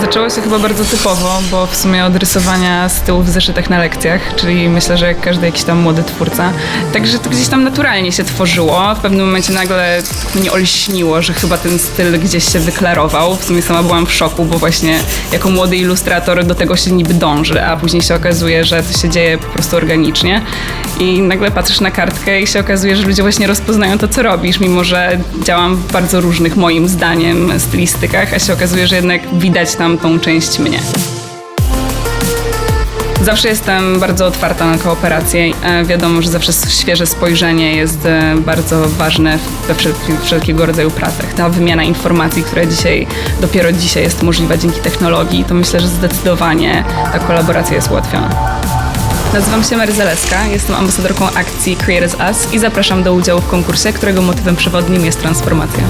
Zaczęło się chyba bardzo typowo, bo w sumie od rysowania z tyłu w zeszytach na lekcjach, czyli myślę, że jak każdy jakiś tam młody twórca. Także to gdzieś tam naturalnie się tworzyło. W pewnym momencie nagle mnie olśniło, że chyba ten styl gdzieś się wyklarował. W sumie sama byłam w szoku, bo właśnie jako młody ilustrator do tego się niby dąży, a później się okazuje, że to się dzieje po prostu organicznie. I nagle patrzysz na kartkę i się okazuje, że ludzie właśnie rozpoznają to, co robisz, mimo że działam w bardzo różnych, moim zdaniem, stylistykach, a się okazuje, że jednak widać tam tą część mnie. Zawsze jestem bardzo otwarta na kooperację. E, Wiadomo, że zawsze świeże spojrzenie jest e, bardzo ważne we wszelki, wszelkiego rodzaju pracach. Ta wymiana informacji, która dzisiaj, dopiero dzisiaj jest możliwa dzięki technologii, to myślę, że zdecydowanie ta kolaboracja jest ułatwiona. Nazywam się Mary Zaleska, jestem ambasadorką akcji Create as Us i zapraszam do udziału w konkursie, którego motywem przewodnim jest transformacja.